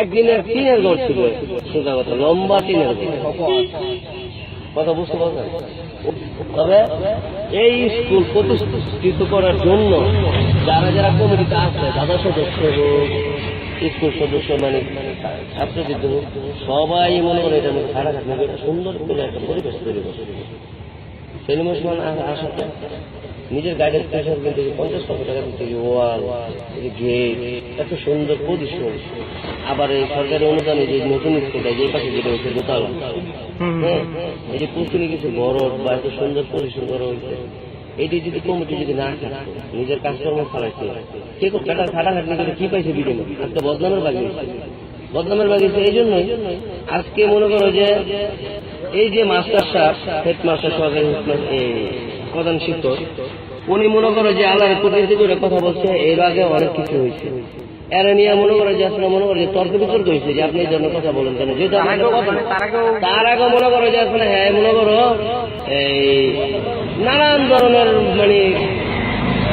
একদিনের ঘর ছিল সোজা কথা, লম্বা কথা বুঝতে পারছেন? তবে এই স্কুল প্রতিষ্ঠিত করার জন্য যারা যারা কমিটিতে দাদা সদস্য হোক, স্কুল সদস্য মানে সবাই মনে করে না সুন্দর করে একটা পরিবেশ তৈরি করছে। নিজের গাড়ির প্রেশার কিন্তু পঞ্চাশ লক্ষ টাকা দিতে ওয়াল গেট এত সুন্দর পজিশন আবার এই সরকারি অনুদানে যে নতুন স্কুলটা যে পাশে যেটা হচ্ছে দোতলা হ্যাঁ? এই যে পুকুরে কিছু বড় বা এত সুন্দর পজিশন করা হয়েছে এটি যদি কমিটি যদি না থাকতো নিজের কাজকর্ম চালাইছে কে কোন টাকা খাটাখাটি করে কি পাইছে বিজেপি আজকে বদনামের বাগিয়ে বদনামের বাগিয়েছে এই জন্যই আজকে মনে করো যে এই যে মাস্টার সাহেব হেড মাস্টার সরকারি headmaster, এই প্রধান শিক্ষক উনি মনে করো যে আল্লাহর প্রতিনিধি করে কথা বলছে এর আগে অনেক কিছু হয়েছে। এর নিয়ে মনে করে যে আসলে মনে করে যে তর্ক বিতর্ক হয়েছে যে আপনি এই জন্য কথা বলেন কেন? যেহেতু। তার আগে মনে করো যে আসলে হ্যাঁ মনে করো এই নানান ধরনের মানে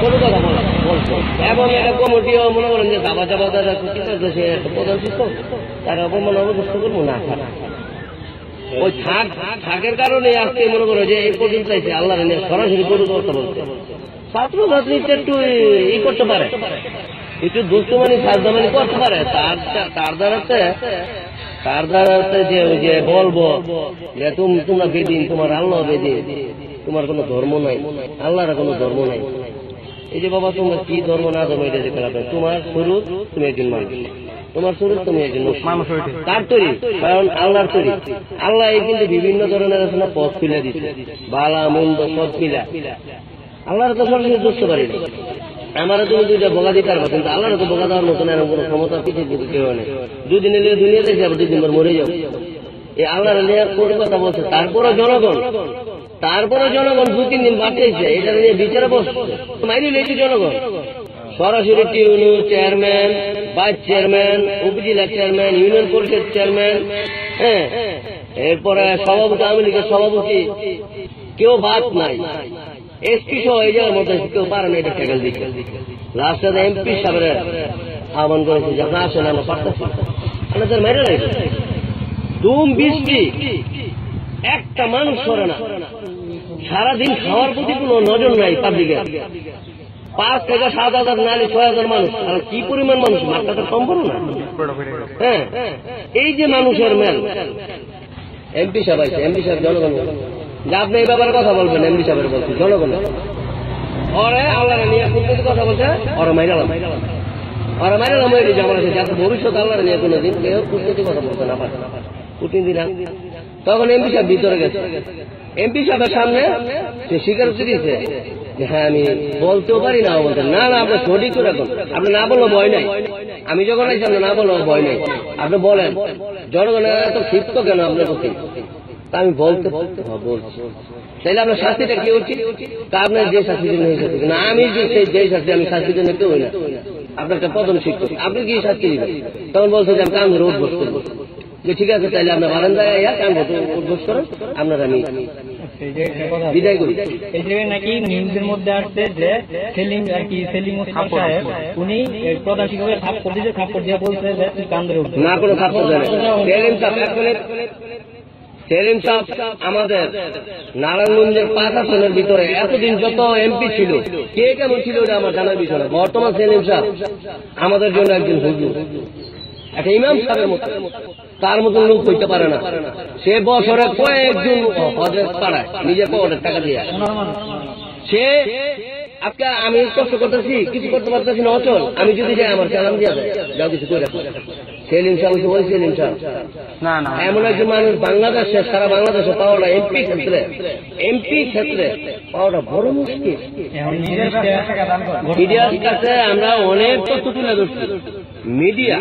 কোনো কথা বলা বলছে। এবং এটা কমিটিও মনে করেন যে দাবা চাবা দাদা একটা প্রধান শিক্ষক? তারা অপমান অবস্থা করব না। ওই থাক, থাকের কারণে আজকে মনে করো যে এই পর্যন্ত চাইছে আল্লাহ সরাসরি গরু কথা বলছে ছাত্র ছাত্রীটা একটু ই করতে পারে। একটু দুষ্টমানি, সাজদামানি করতে পারে। তার তার দ্বারাতে তার দ্বারাতে যে ওই যে বলব যে তুমি তোমরা বেদিন তোমার আল্লাহ বেদিন তোমার কোনো ধর্ম নাই। আল্লাহর কোনো ধর্ম নাই। এই যে বাবা, তোমার কি ধর্ম না ধর্ম, এটা লাভ তোমার শুরু তুমি একজন মানুষ। তোমার শুরু তুমি একজন কার তৈরি কারণ আল্লাহর তৈরি। আল্লাহ এই কিন্তু বিভিন্ন ধরনের পথ খুলে দিচ্ছে বালা মন্দ সব মিলা আল্লাহর তো সরাসরি বুঝতে পারি না আমারও তুমি দুইটা বগা দিতে পারব কিন্তু আল্লাহর তো বগা দেওয়ার মতন এরকম কোনো ক্ষমতা পৃথিবীর বুকে কেউ নেই। দুদিন এলে দুনিয়া দেখে আবার দুদিন পর মরে যাও। এই আল্লাহর কোন কথা বলছে? তারপরও জনগণ। তারপরে জনগণ দু তিন দিন বাঁচিয়েছে এটা নিয়ে বিচারে বসছে। মাইনে নিয়েছে জনগণ। সরাসরি টিউনু চেয়ারম্যান ভাইস চেয়ারম্যান, উপজেলা চেয়ারম্যান, ইউনিয়ন পরিষদ চেয়ারম্যান হ্যাঁ। এরপরে সভাপতি, আওয়ামী লীগের সভাপতি, কেউ বাদ নাই। এসপি সহ এই জায়গার মধ্যে কেউ পারে দিচ্ছে লাস্টে এমপি সাহেবের আহ্বান করেছে যে আপনার আসেন, আমরা পারতেছি। আপনাদের মেরে লাগবে দুম বৃষ্টি, একটা মানুষ করে না। সারাদিন খাওয়ার প্রতি কোনো নজর নাই পাবলিকের পাঁচ থেকে সাত হাজার নাহলে ছয় হাজার মানুষ। আর কি পরিমাণ মানুষ? মাত্রা তো কম করো না। হ্যাঁ। এই যে মানুষের মেল। এমপি সাহেব আছে এমপি সাহেব জনগণ। যে আপনি এই ব্যাপারে কথা বলবেন এমপি সাহেবের বলছি জনগণ। ওরে আল্লাহ নিয়ে কথা বলছে? ওরা মাইরালাম ওরা মাইরালাম ওই যেমন আছে যাতে ভবিষ্যৎ আল্লাহ নিয়ে কোনো দিন কেউ কুটনীতি কথা বলতে না পারে। কুটনীতি না। তখন এমপি সাহেব ভিতরে গেছে। এমপি সাহেবের সামনে সে স্বীকারোক্তি দিয়েছে হ্যাঁ আমি বলতেও পারি না না না আপনি সঠিক আপনি না বলল ভয় নাই। আমি যখন আপনি না বলল ভয় নাই। আপনি বলেন জনগণের এত ক্ষিপ্ত কেন আপনার প্রতি? আমি বলতে হ্যাঁ, বলছি। তাইলে আপনার শাস্তিটা কি উচিত? তা আপনার যে শাস্তির জন্য হয়েছে না আমি যে যে শাস্তি আমি শাস্তির জন্য কেউ না। আপনার একটা শিক্ষক। আপনি কি শাস্তি দিবেন? তখন বলছে যে আমি কান উদ্বোস করব। যে ঠিক আছে তাইলে আপনার বারান্দায় কান ধরে উদ্বোস করেন। আপনার আমি বিদায় করি এই জায়গায় নাকি নিউজের মধ্যে আসছে যে সেলিম আর কি সেলিম ওসমান সাহেব উনি প্রধান শিক্ষকের থাপ্পড় দিয়েছে থাপ্পড় দিয়ে বলছে যে তুই কান ধরে না কোনো থাপ্পড় দেয় সেলিম সাহেব সেলিম সাহেব আমাদের নারায়ণগঞ্জের পাঁচ আসনের ভিতরে এতদিন যত এমপি ছিল কে কেমন ছিল ওটা আমার জানার বিষয় না বর্তমান সেলিম সাহেব আমাদের জন্য একজন হুজুর একটা ইমাম সাহেবের মতো। তার মতন লোক হইতে পারে না। সে বছরে কয়েকজন হজের পাড়ায় নিজের পকেটের টাকা দিয়ে সে আজকে আমি কষ্ট করতেছি কিছু করতে পারতেছি না অচল। আমি যদি যাই আমার চালান দিয়ে দেয় যাও কিছু করে সেলিম সাহেব ওই সেলিম সাহেব না না। এমন একজন মানুষ বাংলাদেশে সারা বাংলাদেশে পাওয়াটা এমপি ক্ষেত্রে। এমপি ক্ষেত্রে পাওয়াটা বড় মুশকিল। মিডিয়ার কাছে আমরা অনেক তথ্য তুলে ধরছি। মিডিয়া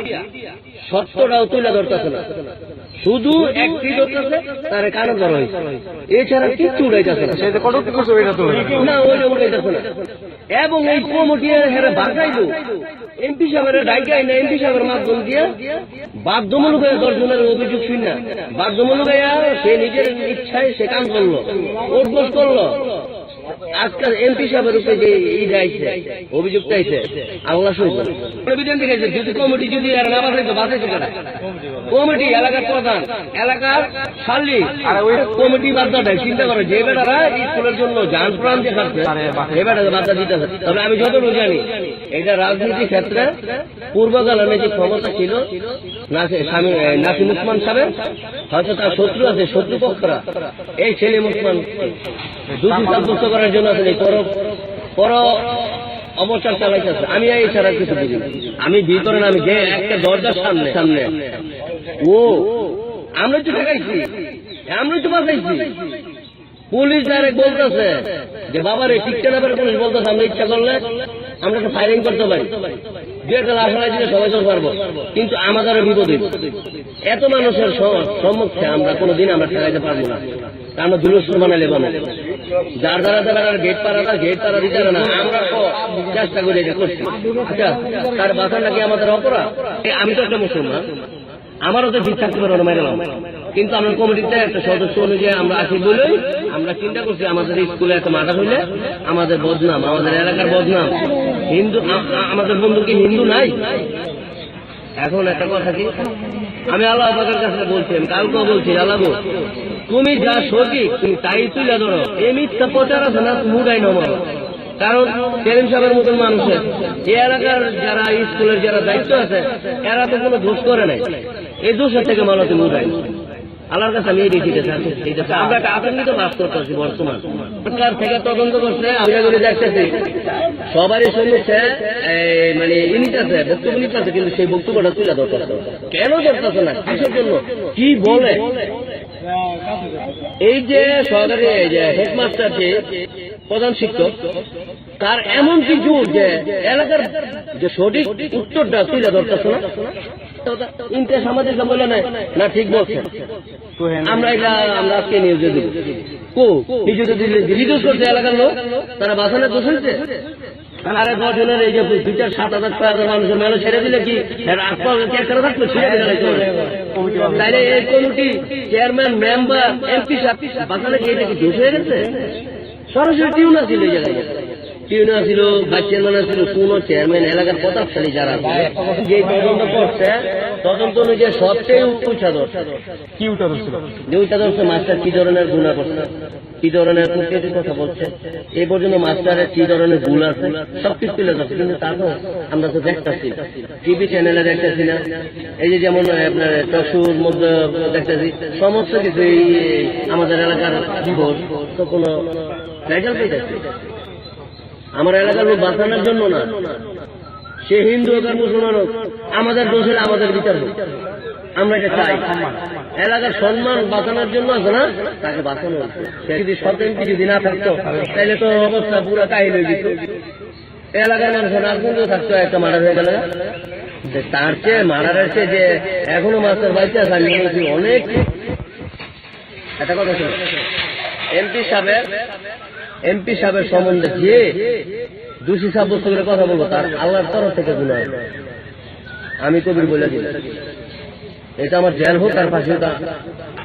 সত্যটাও তুলে ধরতেছে না। শুধু একটি ধরতেছে তার কানে ধরা হয়েছে। এছাড়া কিচ্ছু উড়াইতেছে না। না। ওইটা উড়াইতেছে না। এবং এই কমিটি হেরে বাগাইলো এমপি সাহেবের ডাইকাই না এমপি সাহেবের মাধ্যম দিয়ে বাধ্যমূলক হয়ে দর্শনের অভিযোগ শুন না বাধ্যমূলক সে নিজের ইচ্ছায় সে কাম করল ওটবোস করল। আজকাল এমপি সাহেবের উপরে যে ইড আইছে অভিযুক্ত আইছে, আল্লাহ সহিত বিধান থেকে যদি কমিটি যদি আর না বাঁচাইতো বাঁচাইতো কেনা? কমিটি এলাকার প্রধান, এলাকার শালি, কমিটি বাদ দেয় চিন্তা করে, যে বেটারা স্কুলের জন্য যান প্রাণ যে খাচ্ছে এ বেটাকে দিতে হবে। তবে আমি যতটুকু জানি, এটা রাজনীতি ক্ষেত্রে পূর্বকালে যে ক্ষমতা ছিল নাসিম উসমান সাহেব হয়তো তার শত্রু আছে শত্রু পক্ষরা এই ছেলে মুসলমান। দোষী সাব্যস্ত করার জন্য আসলে পর পর অবচার চালাইতেছে। আমি এই ছাড়া কিছু বুঝি আমি ভিতরে না আমি যে একটা দরজার সামনে। সামনে। ও আমরা তো ঠেকাইছি। আমরাই তো বাঁচাইছি। পুলিশ ডাইরেক্ট বলতেছে যে বাবার এই নামের পুলিশ বলতেছে আমরা ইচ্ছা করলে আমরা তো ফায়ারিং করতে পারি। সবাই পারব। কিন্তু আমাদের এত মানুষের সম্মুখে আমরা কোনোদিন আমরা ঠেকাইতে পারব না। যার গেট গেট দিতে না। এটা করছি আচ্ছা তার আমাদের আমি তো আমারও তো ঠিক থাকতে পারব না কিন্তু আমরা কমিটিতে একটা সদস্য অনুযায়ী আমরা আছি বলেই আমরা চিন্তা করছি আমাদের স্কুলে একটা মাথা হইলে আমাদের বদনাম, আমাদের এলাকার বদনাম। হিন্দু আমাদের বন্ধু কি হিন্দু নাই? এখন একটা কথা কি? আমি আল্লাহ পাকের কাছে বলছি, আমি কালকেও বলছি, আল্লাহ তুমি যা সঠিক, তুমি তাই তুলে ধরো। এই মিথ্যা প্রচার আছে না, মুডাই নমাও কারণ সেলিম সাহেবের মতন মানুষের এই এলাকার যারা স্কুলের যারা দায়িত্ব আছে, এরা তো কোনো দোষ করে নাই। এই দোষের থেকে মানুষ মুডাই। আল্লাহর কাছে আমি এই দেখিতে চাচ্ছি আমরা একটা আতঙ্কিত বাস করতেছি বর্তমান। সরকার থেকে তদন্ত করছে আমরা দেখতেছি সবারই সম্মুখে মানে ই নিতেছে বক্তব্য নিতেছে কিন্তু সেই বক্তব্যটা তুলে ধরতেছে। কেন ধরতেছে না? কিসের জন্য? কি বলে? এই যে সরকারি এই যে হেডমাস্টার যে প্রধান শিক্ষক তার এমন কিছু যে এলাকার যে সঠিক উত্তরটা তুলে ধরতেছে না? ইন্টারেস্ট আমাদের বলে না না ঠিক আমরা এটা, আমরা আজকে নিউজে দেবো। কো? রিডিউস করছে এলাকার লোক। তারা দোষ হয়েছে। আরে এই যে সাত হাজার মানুষের মেলে ছেড়ে দিলে কি করে ছেড়ে দিলে তাইলে এই কমিটি চেয়ারম্যান, মেম্বার, এমপি বাসানে কি এটা কি দোষ হয়ে গেছে। সরাসরি টিউন আছিল এই জায়গায়। টিউন আছিল ভাইস চেয়ারম্যান আছিল কোন চেয়ারম্যান এলাকার প্রতাপশালী যারা যে তদন্ত করছে তদন্ত অনুযায়ী সবচেয়ে উচ্চ ধরছে কি ছিল যে ধরছে মাস্টার কি ধরনের গুণা করছে? কি ধরনের প্রকৃতির কথা বলছে? এই পর্যন্ত মাস্টারের কি ধরনের ভুল আছে? সব কিছু তুলে ধরছে কিন্তু তারপর আমরা তো দেখতেছি টিভি চ্যানেলে দেখতেছি না এই যে যেমন আপনার টকশুর মধ্যে দেখতেছি সমস্ত কিছু এই আমাদের এলাকার জীবন তো কোনো রেজাল্ট পেয়েছে আমার এলাকার লোক বাঁচানোর জন্য না। সে হিন্দু হোক আর মুসলমান হোক, আমাদের দোষের আমাদের বিচার হোক। আমরা এটা চাই। এলাকার সম্মান বাঁচানোর জন্য আছে না? তাকে বাঁচানো হচ্ছে সে যদি সরকার যদি না থাকতো, তাহলে তো অবস্থা পুরো কাহিল হয়ে যেত। এলাকার মানুষের রাজনীতিও থাকতো, একটা মার্ডার হয়ে গেল। তার চেয়ে মার্ডারের চেয়ে যে এখনও মাস্টার বাইতে আছে, আমি অনেক। একটা কথা শুনো। এমপি সাহেবের এমপি সাহেবের সম্বন্ধে যে দোষী সাব্যস্ত করে কথা বলব তার আল্লাহর তরফ থেকে গুণ আমি কবির বলে দিই এটা আমার জেল হোক তার পাশে হোক,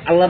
আল্লাহ।